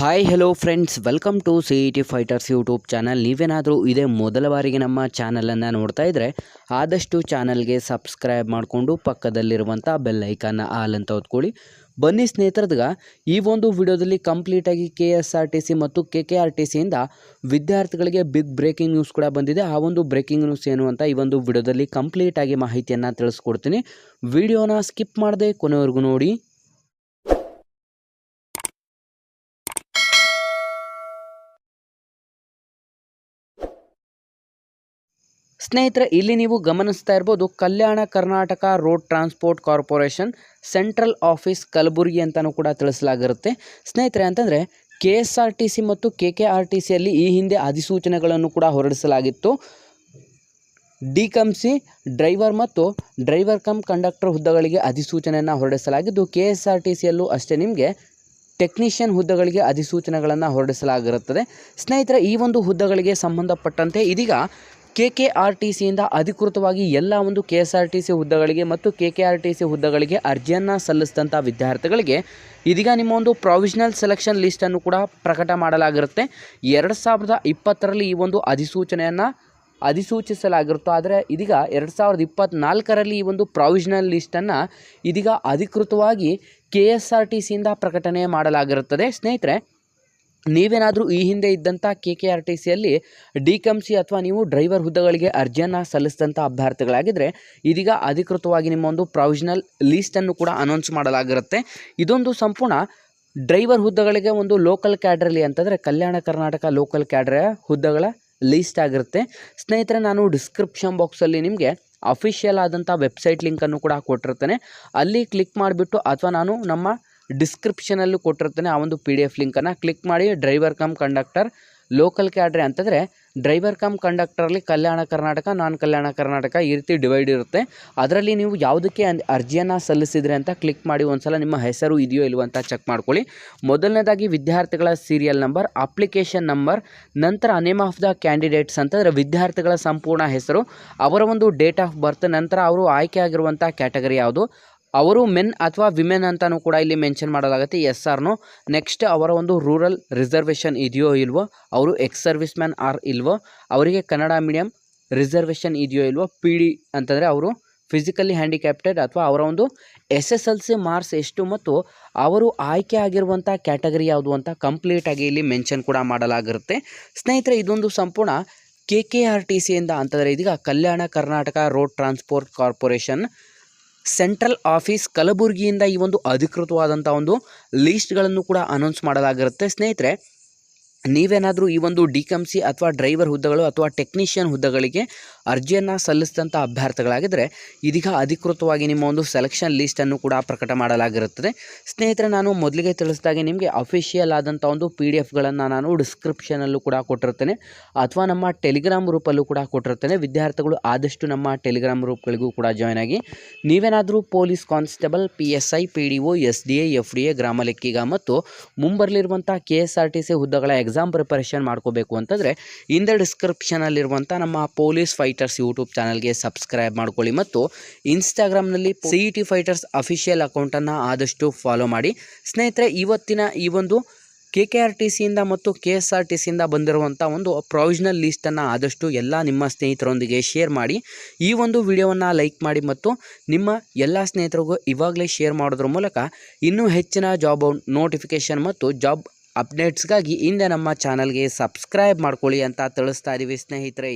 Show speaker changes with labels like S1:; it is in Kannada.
S1: Hi hello friends welcome to C E T fighters YouTube channel ನೀವೇನಾದರೂ ಇದೇ ಮೊದಲ ಬಾರಿಗೆ ನಮ್ಮ ಚಾನಲನ್ನು ನೋಡ್ತಾ ಇದ್ದರೆ ಆದಷ್ಟು ಚಾನಲ್ಗೆ ಸಬ್ಸ್ಕ್ರೈಬ್ ಮಾಡಿಕೊಂಡು ಪಕ್ಕದಲ್ಲಿರುವಂಥ ಬೆಲ್ ಐಕಾನ್ನ ಆಲ್ ಅಂತ ಹೊತ್ಕೊಳ್ಳಿ ಬನ್ನಿ ಸ್ನೇಹಿತರದ್ಗ, ಈ ಒಂದು ವಿಡಿಯೋದಲ್ಲಿ ಕಂಪ್ಲೀಟಾಗಿ K S R T C ಮತ್ತು ಕೆ ಕೆ ಆರ್ ಟಿ ಸಿಯಿಂದ ವಿದ್ಯಾರ್ಥಿಗಳಿಗೆ ಬಿಗ್ ಬ್ರೇಕಿಂಗ್ ನ್ಯೂಸ್ ಕೂಡ ಬಂದಿದೆ. ಆ ಒಂದು ಬ್ರೇಕಿಂಗ್ ನ್ಯೂಸ್ ಏನು ಅಂತ ಈ ಒಂದು ವಿಡಿಯೋದಲ್ಲಿ ಕಂಪ್ಲೀಟಾಗಿ ಮಾಹಿತಿಯನ್ನು ತಿಳಿಸ್ಕೊಡ್ತೀನಿ. ವಿಡಿಯೋನ ಸ್ಕಿಪ್ ಮಾಡದೆ ಕೊನೆವರೆಗೂ ನೋಡಿ. ಸ್ನೇಹಿತರೆ, ಇಲ್ಲಿ ನೀವು ಗಮನಿಸ್ತಾ ಇರ್ಬೋದು Kalyana Karnataka road transport corporation central office Kalaburagi ಅಂತಲೂ ಕೂಡ ತಿಳಿಸಲಾಗಿರುತ್ತೆ. ಸ್ನೇಹಿತರೆ, ಅಂತಂದರೆ K S R T C ಮತ್ತು ಕೆ ಕೆ ಆರ್ ಟಿ ಸಿಯಲ್ಲಿ ಈ ಹಿಂದೆ ಅಧಿಸೂಚನೆಗಳನ್ನು ಕೂಡ ಹೊರಡಿಸಲಾಗಿತ್ತು. ಡಿ ಕಮ್ ಸಿ, ಡ್ರೈವರ್ ಮತ್ತು ಡ್ರೈವರ್ ಕಮ್ ಕಂಡಕ್ಟರ್ ಹುದ್ದೆಗಳಿಗೆ ಅಧಿಸೂಚನೆಯನ್ನು ಹೊರಡಿಸಲಾಗಿದ್ದು, ಕೆ ಎಸ್ ಆರ್ ಟಿ ಸಿಯಲ್ಲೂ ಅಷ್ಟೇ ನಿಮಗೆ ಟೆಕ್ನಿಷಿಯನ್ ಹುದ್ದೆಗಳಿಗೆ ಅಧಿಸೂಚನೆಗಳನ್ನು ಹೊರಡಿಸಲಾಗಿರುತ್ತದೆ. ಸ್ನೇಹಿತರೆ, ಈ ಒಂದು ಹುದ್ದೆಗಳಿಗೆ ಸಂಬಂಧಪಟ್ಟಂತೆ ಇದೀಗ ಕೆ ಕೆ ಆರ್ ಟಿ ಸಿಯಿಂದ ಅಧಿಕೃತವಾಗಿ ಎಲ್ಲ ಒಂದು K S R T C ಹುದ್ದೆಗಳಿಗೆ ಮತ್ತು K K R T C ಹುದ್ದೆಗಳಿಗೆ ಅರ್ಜಿಯನ್ನು ಸಲ್ಲಿಸಿದಂಥ ವಿದ್ಯಾರ್ಥಿಗಳಿಗೆ ಇದೀಗ ನಿಮ್ಮ ಒಂದು ಪ್ರಾವಿಷನಲ್ ಸೆಲೆಕ್ಷನ್ ಲಿಸ್ಟನ್ನು ಕೂಡ ಪ್ರಕಟ ಮಾಡಲಾಗಿರುತ್ತೆ. ಎರಡು ಸಾವಿರದ ಇಪ್ಪತ್ತರಲ್ಲಿ ಈ ಒಂದು ಅಧಿಸೂಚನೆಯನ್ನು ಅಧಿಸೂಚಿಸಲಾಗಿರುತ್ತೋ ಆದರೆ ಇದೀಗ ಎರಡು ಸಾವಿರದ ಇಪ್ಪತ್ತ್ನಾಲ್ಕರಲ್ಲಿ ಈ ಒಂದು ಪ್ರಾವಿಷನಲ್ ಲಿಸ್ಟನ್ನು ಇದೀಗ ಅಧಿಕೃತವಾಗಿ ಕೆ ಎಸ್ ಆರ್ ಟಿ ಸಿಯಿಂದ ಪ್ರಕಟಣೆ ಮಾಡಲಾಗಿರುತ್ತದೆ. ಸ್ನೇಹಿತರೆ ನೀವೇನಾದರೂ ಈ ಹಿಂದೆ ಇದ್ದಂಥ ಕೆ ಕೆ ಆರ್ ಟಿ ಸಿಯಲ್ಲಿ ಡಿ ಕಮ್ ಸಿ ಅಥವಾ ನೀವು ಡ್ರೈವರ್ ಹುದ್ದೆಗಳಿಗೆ ಅರ್ಜಿಯನ್ನು ಸಲ್ಲಿಸಿದಂಥ ಅಭ್ಯರ್ಥಿಗಳಾಗಿದ್ದರೆ ಇದೀಗ ಅಧಿಕೃತವಾಗಿ ನಿಮ್ಮ ಒಂದು ಪ್ರಾವಿಷನಲ್ ಲೀಸ್ಟನ್ನು ಕೂಡ ಅನೌನ್ಸ್ ಮಾಡಲಾಗಿರುತ್ತೆ. ಇದೊಂದು ಸಂಪೂರ್ಣ ಡ್ರೈವರ್ ಹುದ್ದೆಗಳಿಗೆ ಒಂದು ಲೋಕಲ್ ಕ್ಯಾಡ್ರಲ್ಲಿ ಅಂತಂದರೆ ಕಲ್ಯಾಣ ಕರ್ನಾಟಕ ಲೋಕಲ್ ಕ್ಯಾಡ್ರ ಹುದ್ದೆಗಳ ಲೀಸ್ಟ್ ಆಗಿರುತ್ತೆ. ಸ್ನೇಹಿತರೆ, ನಾನು ಡಿಸ್ಕ್ರಿಪ್ಷನ್ ಬಾಕ್ಸಲ್ಲಿ ನಿಮಗೆ ಅಫಿಷಿಯಲ್ ಆದಂಥ ವೆಬ್ಸೈಟ್ ಲಿಂಕನ್ನು ಕೂಡ ಕೊಟ್ಟಿರ್ತೇನೆ. ಅಲ್ಲಿ ಕ್ಲಿಕ್ ಮಾಡಿಬಿಟ್ಟು ಅಥವಾ ನಾನು ನಮ್ಮ ಡಿಸ್ಕ್ರಿಪ್ಷನಲ್ಲೂ ಕೊಟ್ಟಿರ್ತಾನೆ ಆ ಒಂದು ಪಿ ಡಿ ಎಫ್ ಲಿಂಕನ್ನು ಕ್ಲಿಕ್ ಮಾಡಿ driver cum conductor local cadre ಅಂತಂದರೆ ಡ್ರೈವರ್ ಕಮ್ ಕಂಡಕ್ಟರಲ್ಲಿ ಕಲ್ಯಾಣ ಕರ್ನಾಟಕ, ನಾನ್ ಕಲ್ಯಾಣ ಕರ್ನಾಟಕ ಈ ರೀತಿ ಡಿವೈಡ್ ಇರುತ್ತೆ. ಅದರಲ್ಲಿ ನೀವು ಯಾವುದಕ್ಕೆ ಅರ್ಜಿಯನ್ನು ಸಲ್ಲಿಸಿದ್ರೆ ಅಂತ ಕ್ಲಿಕ್ ಮಾಡಿ ಒಂದ್ಸಲ ನಿಮ್ಮ ಹೆಸರು ಇದೆಯೋ ಇಲ್ವೋ ಅಂತ ಚೆಕ್ ಮಾಡ್ಕೊಳ್ಳಿ. ಮೊದಲನೇದಾಗಿ ವಿದ್ಯಾರ್ಥಿಗಳ ಸೀರಿಯಲ್ ನಂಬರ್ ಅಪ್ಲಿಕೇಶನ್ ನಂಬರ್ ನಂತರ ನೇಮ್ ಆಫ್ ದ ಕ್ಯಾಂಡಿಡೇಟ್ಸ್ ಅಂತಂದರೆ ವಿದ್ಯಾರ್ಥಿಗಳ ಸಂಪೂರ್ಣ ಹೆಸರು, ಅವರ ಒಂದು ಡೇಟ್ ಆಫ್ ಬರ್ತ್ ನಂತರ ಅವರು ಆಯ್ಕೆ ಆಗಿರುವಂಥ ಕ್ಯಾಟಗರಿ ಯಾವುದು ಅವರು ಮೆನ್ ಅಥವಾ ವಿಮೆನ್ ಅಂತಲೂ ಕೂಡ ಇಲ್ಲಿ ಮೆನ್ಷನ್ ಮಾಡೋದಾಗುತ್ತೆ ಎಸ್ ಆರ್ನೋ ನೆಕ್ಸ್ಟ್ ಅವರ ಒಂದು ರೂರಲ್ ರಿಸರ್ವೇಷನ್ ಇದೆಯೋ ಇಲ್ವೋ, ಅವರು ಎಕ್ಸ್ ಸರ್ವಿಸ್ ಮ್ಯಾನ್ ಆರ್ ಇಲ್ವೋ, ಅವರಿಗೆ ಕನ್ನಡ ಮೀಡಿಯಂ ರಿಸರ್ವೇಷನ್ ಇದೆಯೋ ಇಲ್ವೋ, ಪಿ ಡಿ ಅಂತಂದರೆ ಅವರು ಫಿಸಿಕಲಿ ಹ್ಯಾಂಡಿಕ್ಯಾಪ್ಟೆಡ್ ಅಥವಾ ಅವರ ಒಂದು S S L C marks ಎಷ್ಟು ಮತ್ತು ಅವರು ಆಯ್ಕೆ ಆಗಿರುವಂಥ ಕ್ಯಾಟಗರಿ ಯಾವುದು ಅಂತ ಕಂಪ್ಲೀಟಾಗಿ ಇಲ್ಲಿ ಮೆನ್ಷನ್ ಕೂಡ ಮಾಡಲಾಗಿರುತ್ತೆ. ಸ್ನೇಹಿತರೆ, ಇದೊಂದು ಸಂಪೂರ್ಣ ಕೆ ಕೆ ಆರ್ ಟಿ ಸಿಯಿಂದ ಅಂತಂದರೆ ಇದೀಗ Kalyana Karnataka road transport corporation central office ಕಲಬುರಗಿಯಿಂದ ಈ ಒಂದು ಅಧಿಕೃತವಾದಂಥ ಒಂದು ಲೀಸ್ಟ್ಗಳನ್ನು ಕೂಡ ಅನೌನ್ಸ್ ಮಾಡಲಾಗಿರುತ್ತೆ. ಸ್ನೇಹಿತರೆ ನೀವೇನಾದರೂ ಈ ಒಂದು ಡಿ ಕಮ್ ಸಿ ಅಥವಾ ಡ್ರೈವರ್ ಹುದ್ದೆಗಳು ಅಥವಾ ಟೆಕ್ನಿಷಿಯನ್ ಹುದ್ದೆಗಳಿಗೆ ಅರ್ಜಿಯನ್ನು ಸಲ್ಲಿಸಿದಂಥ ಅಭ್ಯರ್ಥಿಗಳಾಗಿದ್ದರೆ ಇದೀಗ ಅಧಿಕೃತವಾಗಿ ನಿಮ್ಮ ಒಂದು ಸೆಲೆಕ್ಷನ್ ಲೀಸ್ಟನ್ನು ಕೂಡ ಪ್ರಕಟ ಮಾಡಲಾಗಿರುತ್ತದೆ. ಸ್ನೇಹಿತರೆ, ನಾನು ಮೊದಲಿಗೆ ತಿಳಿಸಿದಾಗೆ ನಿಮಗೆ ಅಫಿಷಿಯಲ್ ಆದಂಥ ಒಂದು ಪಿ ಡಿ ಎಫ್ಗಳನ್ನು ನಾನು ಡಿಸ್ಕ್ರಿಪ್ಷನಲ್ಲೂ ಕೂಡ ಕೊಟ್ಟಿರ್ತೇನೆ ಅಥವಾ ನಮ್ಮ ಟೆಲಿಗ್ರಾಮ್ ಗ್ರೂಪಲ್ಲೂ ಕೂಡ ಕೊಟ್ಟಿರ್ತೇನೆ ವಿದ್ಯಾರ್ಥಿಗಳು ಆದಷ್ಟು ನಮ್ಮ ಟೆಲಿಗ್ರಾಮ್ ಗ್ರೂಪ್ಗಳಿಗೂ ಕೂಡ ಜಾಯ್ನ್ ಆಗಿ, ನೀವೇನಾದರೂ police constable P S I P D O S D A F D A ಗ್ರಾಮ ಲೆಕ್ಕಿಗ ಮತ್ತು ಮುಂಬರಲಿರುವಂಥ K S R T C ಹುದ್ದೆಗಳ ಎಕ್ಸಾಮ್ ಪ್ರಿಪರೇಷನ್ ಮಾಡ್ಕೋಬೇಕು ಅಂತಂದರೆ ಇಂದ ಡಿಸ್ಕ್ರಿಪ್ಷನಲ್ಲಿರುವಂಥ ನಮ್ಮ ಪೊಲೀಸ್ ಫೈಟರ್ಸ್ ಯೂಟ್ಯೂಬ್ ಚಾನಲ್ಗೆ ಸಬ್ಸ್ಕ್ರೈಬ್ ಮಾಡ್ಕೊಳ್ಳಿ ಮತ್ತು ಇನ್ಸ್ಟಾಗ್ರಾಮ್ನಲ್ಲಿ C E T fighters official ಅಕೌಂಟನ್ನು ಆದಷ್ಟು ಫಾಲೋ ಮಾಡಿ. ಸ್ನೇಹಿತರೆ, ಇವತ್ತಿನ ಈ ಒಂದು ಕೆ ಕೆ ಆರ್ ಟಿ ಸಿಯಿಂದ ಮತ್ತು ಕೆ ಎಸ್ ಆರ್ ಟಿ ಸಿಯಿಂದ ಬಂದಿರುವಂಥ ಒಂದು ಪ್ರಾವಿಷನಲ್ ಲೀಸ್ಟನ್ನು ಆದಷ್ಟು ಎಲ್ಲ ನಿಮ್ಮ ಸ್ನೇಹಿತರೊಂದಿಗೆ ಶೇರ್ ಮಾಡಿ. ಈ ಒಂದು ವಿಡಿಯೋವನ್ನು ಲೈಕ್ ಮಾಡಿ ಮತ್ತು ನಿಮ್ಮ ಎಲ್ಲ ಸ್ನೇಹಿತರಿಗೂ ಇವಾಗಲೇ ಶೇರ್ ಮಾಡೋದ್ರ ಮೂಲಕ ಇನ್ನೂ ಹೆಚ್ಚಿನ ಜಾಬ್ ನೋಟಿಫಿಕೇಷನ್ ಮತ್ತು ಜಾಬ್ ಅಪ್ಡೇಟ್ಸ್ಗಾಗಿ ಹಿಂದೆ ನಮ್ಮ ಚಾನಲ್ಗೆ ಸಬ್ಸ್ಕ್ರೈಬ್ ಮಾಡ್ಕೊಳ್ಳಿ ಅಂತ ತಿಳಿಸ್ತಾ ಇದ್ದೀವಿ ಸ್ನೇಹಿತರೆ.